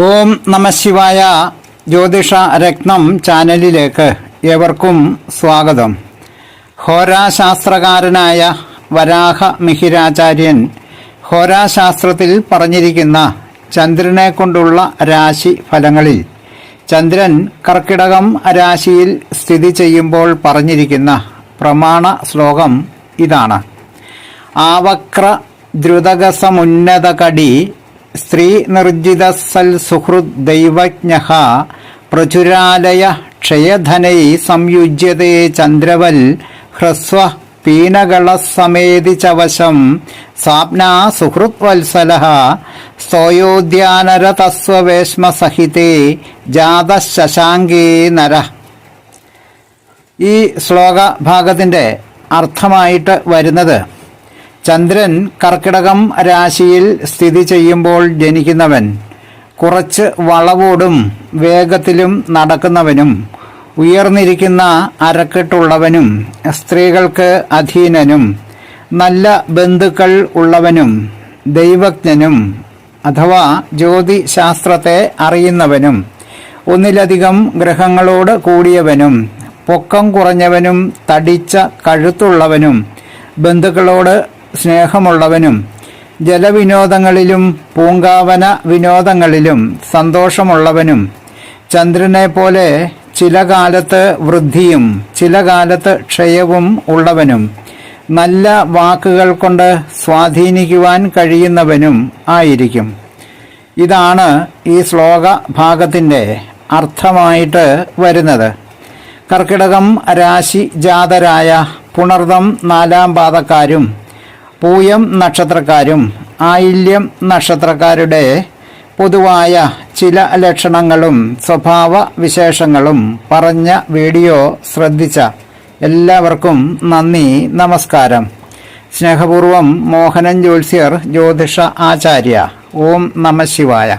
ഓം നമ ശിവായ ജ്യോതിഷ രത്നം ചാനലിലേക്ക് ഏവർക്കും സ്വാഗതം. ഹോരാശാസ്ത്രകാരനായ വരാഹ മിഹിരാചാര്യൻ ഹോരാശാസ്ത്രത്തിൽ പറഞ്ഞിരിക്കുന്ന ചന്ദ്രനെ കൊണ്ടുള്ള രാശി ഫലങ്ങളിൽ ചന്ദ്രൻ കർക്കിടകം രാശിയിൽ സ്ഥിതി ചെയ്യുമ്പോൾ പറഞ്ഞിരിക്കുന്ന പ്രമാണ ശ്ലോകം ഇതാണ്. ആവക്ര ദ്രുതകസമുന്നതകടി സ്ത്രീ നിർജിത സൽ സുഹൃദ് ദൈവജ്ഞ പ്രചുരാലയ ക്ഷയധനൈ സംയുജ്യതേ ചന്ദ്രവൽ ഹ്രസ്വ പീനകളസമേതി ചവശം സുഹൃത് വത്സല സ്തോയോദ്യാനരതസ്വവേശ്മസഹിതേ ജാതശശാങ്കേ നര. ഈ ശ്ലോക ഭാഗത്തിന്റെ അർത്ഥമായിട്ട് വരുന്നത് ചന്ദ്രൻ കർക്കിടകം രാശിയിൽ സ്ഥിതി ചെയ്യുമ്പോൾ ജനിക്കുന്നവൻ. കുറച്ച് വളവോടും വേഗത്തിലും നടക്കുന്നവനും ഉയർന്നിരിക്കുന്ന അരക്കെട്ടുള്ളവനും സ്ത്രീകൾക്ക് അധീനനും നല്ല ബന്ധുക്കൾ ഉള്ളവനും ദൈവജ്ഞനും അഥവാ ജ്യോതിശാസ്ത്രത്തെ അറിയുന്നവനും ഒന്നിലധികം ഗ്രഹങ്ങളോട് കൂടിയവനും പൊക്കം കുറഞ്ഞവനും തടിച്ച കഴുത്തുള്ളവനും ബന്ധുക്കളോട് സ്നേഹമുള്ളവനും ജലവിനോദങ്ങളിലും പൂങ്കാവന വിനോദങ്ങളിലും സന്തോഷമുള്ളവനും ചന്ദ്രനെ പോലെ ചില കാലത്ത് വൃദ്ധിയും ചില കാലത്ത് ക്ഷയവും ഉള്ളവനും നല്ല വാക്കുകൾ കൊണ്ട് സ്വാധീനിക്കുവാൻ കഴിയുന്നവനും ആയിരിക്കും. ഇതാണ് ഈ ശ്ലോക ഭാഗത്തിന്റെ അർത്ഥമായിട്ട് വരുന്നത്. കർക്കിടകം രാശി ജാതരായ പുണർദം നാലാം പാദക്കാരും പൂയം നക്ഷത്രക്കാരും ആയില്യം നക്ഷത്രക്കാരുടെ പൊതുവായ ചില ലക്ഷണങ്ങളും സ്വഭാവ വിശേഷങ്ങളും പറഞ്ഞ വീഡിയോ ശ്രദ്ധിച്ച എല്ലാവർക്കും നന്ദി നമസ്കാരം. സ്നേഹപൂർവം മോഹനൻ ജോത്സ്യർ ജ്യോതിഷ ആചാര്യ. ഓം നമ ശിവായ.